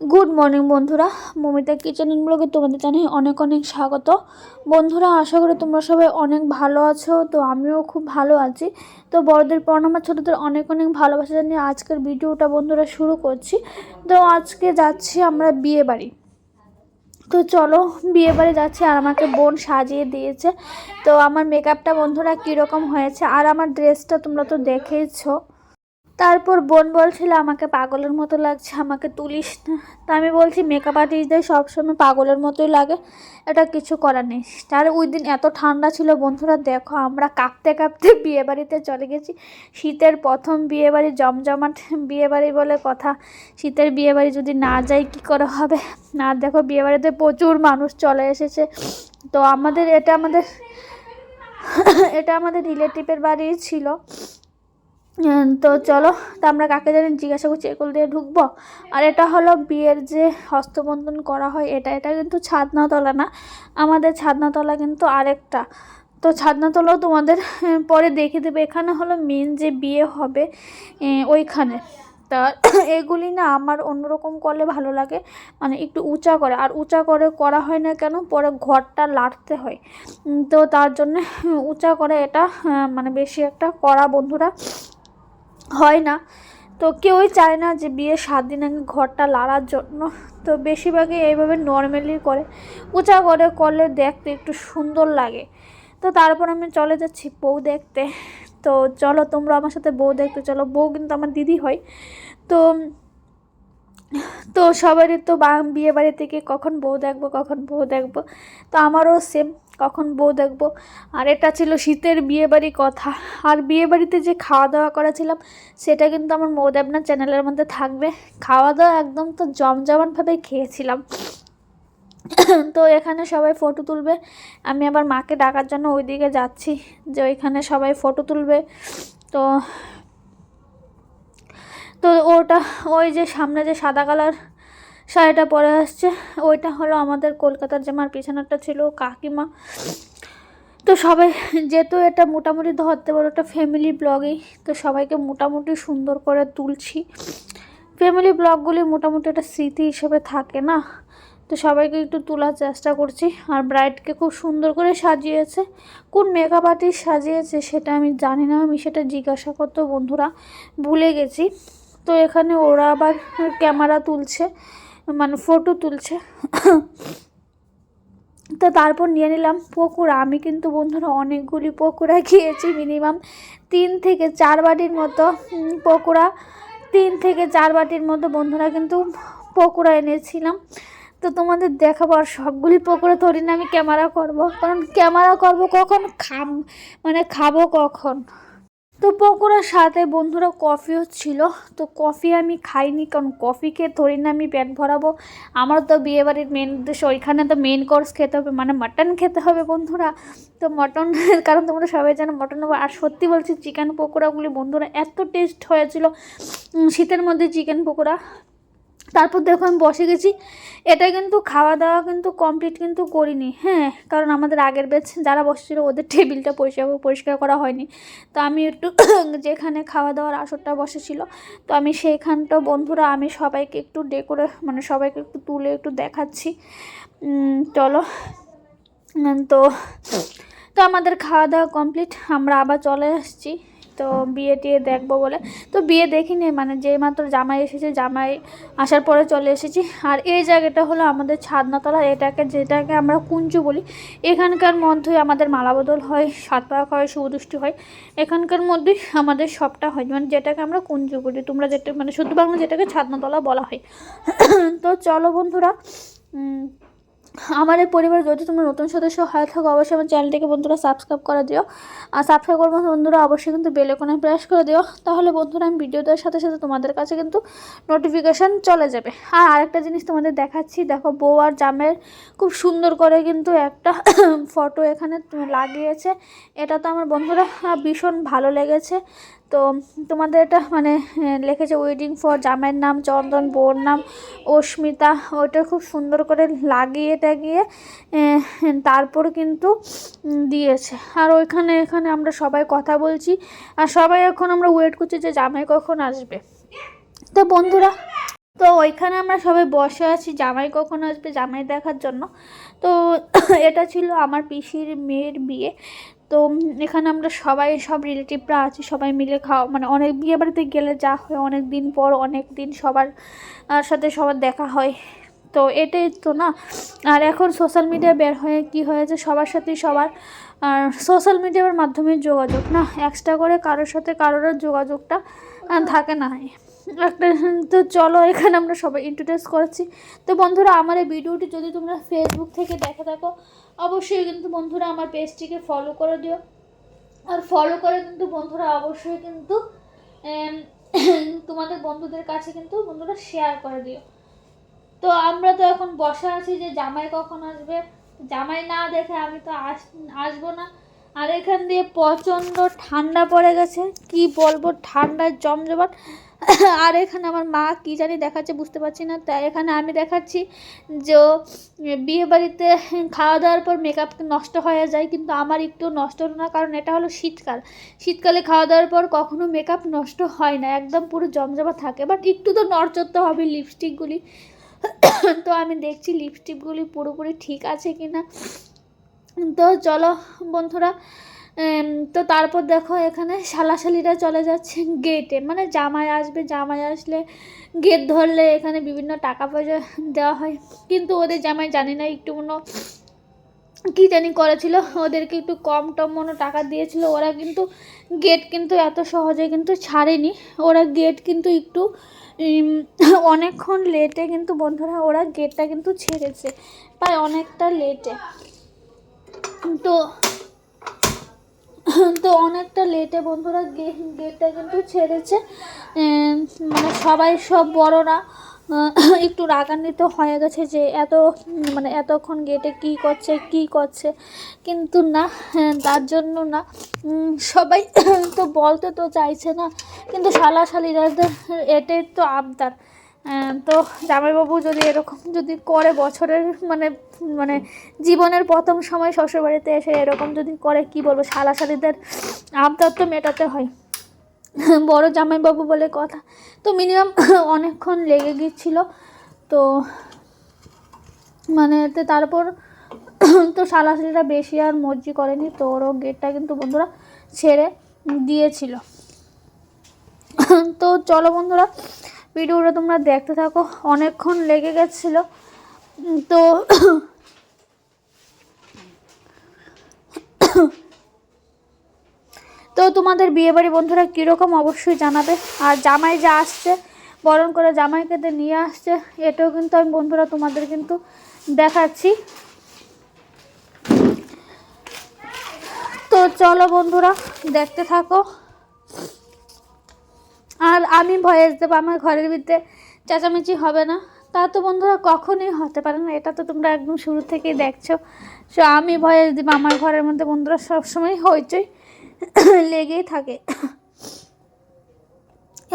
Good morning বন্ধুরা। Momita kitchen ব্লগে তোমাদের জানাই অনেক অনেক স্বাগত। বন্ধুরা, আশা করি তোমরা সবাই অনেক ভালো আছো। তো আমিও খুব ভালো আছি। তো বড়দের প্রণামা ছোটোদের অনেক অনেক ভালোবাসা জানিয়ে আজকের ভিডিওটা বন্ধুরা শুরু করছি। তো আজকে যাচ্ছি আমরা বিয়ে বাড়ি। তো চলো বিয়ে বাড়ি যাচ্ছি আর আমাকে বোন সাজিয়ে দিয়েছে। তো আমার মেকআপটা বন্ধুরা কীরকম হয়েছে আর আমার ড্রেসটা তোমরা তো দেখেইছো। তারপর বোন বলছিল, আমাকে পাগলের মতো লাগছে, আমাকে তুলিস না। তা আমি বলছি মেকআপ আর্টিস্টদের সবসময় পাগলের মতোই লাগে, এটা কিছু করার নেই। তার ওই দিন এত ঠান্ডা ছিল, বন্ধুরা, দেখো, আমরা কাঁপতে কাঁপতে বিয়েবাড়িতে চলে গেছি। শীতের প্রথম বিয়েবাড়ি, জমজমাট বিয়েবাড়ি বলে কথা। শীতের বিয়েবাড়ি যদি না যাই, কি করে হবে? না দেখো, বিয়েবাড়িতে প্রচুর মানুষ চলে এসেছে। তো আমাদের, এটা আমাদের এটা আমাদের রিলেটিভের বাড়ি ছিল। তো চলো, তো আমরা কাকে জানি জিজ্ঞাসা করছি এগুলো দিয়ে ঢুকবো। আর এটা হলো বিয়ের যে হস্তবন্ধন করা হয়, এটা এটা কিন্তু ছাদনাতলা না, আমাদের ছাদনাতলা কিন্তু আরেকটা। তো ছাদনাতলাও তোমাদের পরে দেখে দেবে, এখানে হলো মেন যে বিয়ে হবে ওইখানে। তা এগুলি না আমার অন্যরকম করলে ভালো লাগে মানে একটু উঁচা করে, আর উঁচা করে করা হয় না কেন, পরে ঘরটা লাড়তে হয়। তো তার জন্য উঁচা করে এটা মানে বেশি একটা করা বন্ধুরা হয় না। তো কেউই চায় না যে বিয়ে সাত দিন আগে ঘরটা লাড়ার জন্য। তো বেশিরভাগই এইভাবে নর্মালি করে। উঁচা করে করলে দেখতে একটু সুন্দর লাগে। তো তারপর আমি চলে যাচ্ছি বউ দেখতে। তো চলো তোমরা আমার সাথে বউ দেখতে চলো। বউ কিন্তু আমার দিদি হয়। তো তো সবারই তো বিয়ে বাড়ি থেকে কখন বউ দেখব, কখন বউ দেখব। তো আমারও সেম কখন বউ দেখব? আর এটা ছিল শীতের বিয়ে বাড়ি কথা। আর বিয়েবাড়িতে যে খাওয়া দাওয়া করেছিলাম সেটা কিন্তু আমার মৌদেবনা চ্যানেলের মধ্যে থাকবে। খাওয়া দাওয়া একদম তো জমজমাটভাবে খেয়েছিলাম। তো এখানে সবাই ফটো তুলবে। আমি আবার মাকে ডাকার জন্য ওইদিকে যাচ্ছি, যে ওইখানে সবাই ফটো তুলবে। তো তো ওটা, ওই যে সামনে যে সাদা কালার শাড়িটা পরে আসছে। ওইটা হলো আমাদের কলকাতার যে আমার পিছনেরটা ছিল, কাকিমা। তো সবাই যেহেতু এটা মোটামুটি ধরতে পারো একটা ফ্যামিলি ব্লগই তো সবাইকে মোটামুটি সুন্দর করে তুলছি। ফ্যামিলি ব্লগগুলি মোটামুটি একটা স্মৃতি হিসেবে থাকে না? তো সবাইকে একটু তোলার চেষ্টা করছি। আর ব্রাইডকে খুব সুন্দর করে সাজিয়েছে। কোন মেকআপ আর্টিস্ট সাজিয়েছে সেটা আমি জানি না, আমি সেটা জিজ্ঞাসা করতে বন্ধুরা ভুলে গেছি। তো এখানে ওরা আবার ক্যামেরা তুলছে। মানে ফটো তুলছে। তো তারপর নিয়ে নিলাম পকোড়া। আমি কিন্তু বন্ধুরা অনেকগুলি পকোড়া খেয়েছি মিনিমাম তিন থেকে চার বাটির মতো পকোড়া। তিন থেকে চার বাটির মতো বন্ধুরা কিন্তু পকোড়া এনেছিলাম। তো তোমাদের দেখাবো আর সবগুলি পকোড়া ধরি না আমি ক্যামেরা করব। কারণ ক্যামেরা করব কখন? খাম মানে খাব কখন? তো পকোড়ার সাথে বন্ধুরা কফিও ছিল। তো কফি আমি খাইনি, কারণ কফি খেয়ে ধরি না আমি পেট ভরাবো। আমার তো বিয়েবাড়ির মেন উদ্দেশ্য, ওইখানে তো মেন কোর্স খেতে হবে মানে মাটন খেতে হবে বন্ধুরা। তো মটন কারণ তোমরা সবাই জানো মটন আর সত্যি বলছি চিকেন পকোড়াগুলি বন্ধুরা এত টেস্ট হয়েছিল শীতের মধ্যে চিকেন পকোড়া। তারপর দেখো আমি বসে গেছি। এটা কিন্তু খাওয়া দাওয়া কিন্তু কমপ্লিট কিন্তু করিনি। হ্যাঁ কারণ আমাদের আগের বেচ যারা বসেছিল ওদের টেবিলটা পরিষ্কার পরিষ্কার করা হয়নি। তো আমি একটু যেখানে খাওয়া দাওয়ার আসরটা বসেছিল, তো আমি সেইখানটা বন্ধুরা আমি সবাইকে একটু ডেকোরে মানে সবাইকে একটু তুলে একটু দেখাচ্ছি। চলো। তো তো আমাদের খাওয়া দাওয়া কমপ্লিট আমরা আবার চলে আসছি। তো বিয়ে টিয়ে দেখব বলে। তো বিয়ে দেখিনি মানে যেই মাত্র জামাই এসেছে, জামাই আসার পরে চলে এসেছি। আর এই জায়গাটা হলো আমাদের ছাদনাতলা এটাকে যেটাকে আমরা কুঞ্জু বলি। এখানকার মধ্যেই আমাদের মালাবদল হয় সাত পাক হয়, সুদৃষ্টি হয়। এখানকার মধ্যেই আমাদের সবটা হয় মানে যেটাকে আমরা কুঞ্জু বলি। তোমরা যেটা মানে শুদ্ধ বাংলা যেটাকে ছাদনাতলা বলা হয়। তো চলো বন্ধুরা এই পরিবারে যদি তোমরা নতুন সদস্য হয়ে থাকো, অবশ্যই আমার চ্যানেলটিকে বন্ধুরা সাবস্ক্রাইব করে দিও। আর সাবস্ক্রাইব করব বন্ধুরা, অবশ্যই কিন্তু বেল আইকনে প্রেস করে দিও। তাহলে বন্ধুরা, আমি ভিডিও দেওয়ার সাথে সাথে তোমাদের কাছে কিন্তু নোটিফিকেশান চলে যাবে। আর আরেকটা জিনিস তোমাদের দেখাচ্ছি, দেখো বউ আর জামের খুব সুন্দর করে কিন্তু একটা ফটো এখানে লাগিয়েছে। এটা তো আমার বন্ধুরা ভীষণ ভালো লেগেছে। তো তোমাদের এটা মানে লিখেছে ওয়েডিং ফর জামাইয়ের নাম, চন্দন, বউর নাম, অস্মিতা, ওইটা খুব সুন্দর করে লাগিয়ে টাগিয়ে তারপর কিন্তু দিয়েছে। আর ওইখানে, এখানে আমরা সবাই কথা বলছি, আর সবাই এখন আমরা ওয়েট করছি যে জামাই কখন আসবে। তো বন্ধুরা, তো ওইখানে আমরা সবাই বসে আছি, জামাই কখন আসবে জামাই দেখার জন্য। তো এটা ছিল আমার পিসির মেয়ের বিয়ে। তো এখানে আমরা সবাই, সব রিলেটিভরা আছি, সবাই মিলে খাওয়া মানে অনেক বিয়ে বাড়িতে গেলে যা হয়, অনেক দিন পর, অনেক দিন সবার সাথে সবার দেখা হয়। তো এটাই তো না। আর এখন সোশ্যাল মিডিয়া বের হয়ে কি হয়েছে? সবার সাথেই সবার, আর সোশ্যাল মিডিয়ার মাধ্যমে যোগাযোগ না? এক্সট্রা করে কারোর সাথে কারোর যোগাযোগটা থাকে না। একটা তো চলো, এখানে আমরা সবাই ইন্ট্রোডিউস করেছি। তো বন্ধুরা, আমার এই ভিডিওটি যদি তোমরা ফেসবুক থেকে দেখে থাকো, অবশ্যই কিন্তু বন্ধুরা আমার পেজটিকে ফলো করে দিও। আর ফলো করে কিন্তু বন্ধুরা অবশ্যই কিন্তু তোমাদের বন্ধুদের কাছে কিন্তু বন্ধুরা শেয়ার করে দিও। তো আমরা তো এখন বসে আছি যে জামাই কখন আসবে? জামাই না দেখে আমি তো আস, আসব না। আর এখান দিয়ে প্রচণ্ড ঠান্ডা পড়ে গেছে। কি বলব, ঠান্ডায় জমজমাট। আর এখানে আমার মা কি জানি দেখাচ্ছে বুঝতে পারছি না। তাই এখানে আমি দেখাচ্ছি যে বিয়ে বাড়িতে খাওয়া দাওয়ার পর মেকআপ নষ্ট হয়ে যায়, কিন্তু আমার একটু নষ্ট হলো না, কারণ এটা হলো শীতকাল। শীতকালে খাওয়া দাওয়ার পর কখনো মেকআপ নষ্ট হয় না, একদম পুরো জমজমা থাকে। বাট একটু তো নড়চড়তে হবে লিপস্টিকগুলি তো আমি দেখছি লিপস্টিকগুলি পুরোপুরি ঠিক আছে কি না তো চলো বন্ধুরা তো তারপর দেখো এখানে শালাশালিরা চলে যাচ্ছে গেটে মানে জামাই আসবে, জামাই আসলে গেট ধরলে এখানে বিভিন্ন টাকা পয়সা দেওয়া হয়। কিন্তু ওদের জামাই জানি না, একটু হয় কি জানি করেছিল, ওদেরকে একটু কম টম মনে টাকা দিয়েছিল, ওরা কিন্তু গেট কিন্তু এত সহজে কিন্তু ছাড়েনি। ওরা গেট কিন্তু একটু অনেকক্ষণ লেটে কিন্তু বন্ধুরা, ওরা গেটটা কিন্তু ছেড়েছে, প্রায় অনেকটা লেটে তো তো অনেকটা লেটে বন্ধুরা গেটটা কিন্তু ছেড়েছে মানে সবাই সব বড়রা একটু রাগান্বিত হয়ে গেছে যে এত মানে এতক্ষণ গেটে কি করছে কি করছে? কিন্তু না হ্যাঁ, তার জন্য না। সবাই তো বলতে তো চাইছে না কিন্তু শালাশালিরা এটাই তো আবদার। তো জামাইবাবু যদি এরকম যদি করে বছরের মানে মানে জীবনের প্রথম সময় শ্বশুরবাড়িতে এসে এরকম যদি করে কি বলব? শালাশালিদের আবদার তো মেটাতে হয়। বড় জামাইবাবু বলে কথা। তো মিনিমাম অনেকক্ষণ লেগে গিয়েছিল। তো মানে এতে তারপর তো শালাশালিরা বেশি আর মর্জি করেনি। তো ওরও গেটটা কিন্তু বন্ধুরা ছেড়ে দিয়েছিল। তো চলো বন্ধুরা ভিডিওটা তোমরা দেখতে থাকো। অনেকক্ষণ লেগে গেছিল। তো তো তোমাদের বিয়েবাড়ি বন্ধুরা কীরকম অবশ্যই জানাবে। আর জামাই যা আসছে, বরণ করে জামাইকে নিয়ে আসছে, এটাও কিন্তু আমি বন্ধুরা তোমাদের কিন্তু দেখাচ্ছি। তো চলো বন্ধুরা, দেখতে থাকো। আর আমি ভয়েস দেবো, আমার ঘরের ভিতরে চেঁচামেচি হবে না। তা তো বন্ধুরা কখনোই হতে পারে না, এটা তো তোমরা একদম শুরু থেকেই দেখছ। সো আমি ভয়েস দিব, আমার ঘরের মধ্যে বন্ধুরা সবসময় হইচই। লেগেই থাকে।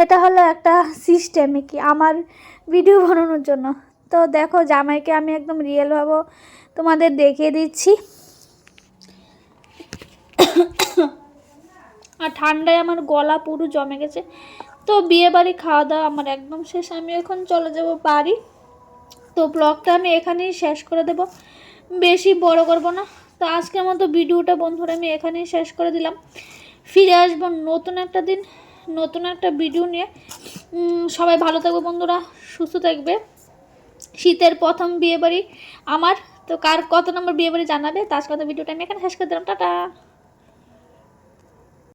এটা হলো একটা সিস্টেম কি আমার ভিডিও বানানোর জন্য। তো দেখো, জামাইকে আমি একদম রিয়েলভাবে তোমাদের দেখিয়ে দিচ্ছি। আর ঠান্ডায় আমার গলা পুরো জমে গেছে। তো বিয়ে বাড়ি, খাওয়া দাওয়া আমার একদম শেষ। আমি এখন চলে যাব বাড়ি। তো ব্লগটা আমি এখানেই শেষ করে দেব। বেশি বড় করব না। তো আজকের মতো ভিডিওটা বন্ধুরা আমি এখানেই শেষ করে দিলাম। ফিরে আসব নতুন একটা দিন, নতুন একটা ভিডিও নিয়ে। সবাই ভালো থাকবে বন্ধুরা, সুস্থ থাকবে। শীতের প্রথম বিয়েবাড়ি আমার, তো কার কত নম্বর বিয়ে বাড়ি জানাবে তার কথা ভিডিওটা আমি এখানে শেষ করে দিলাম। টাটা।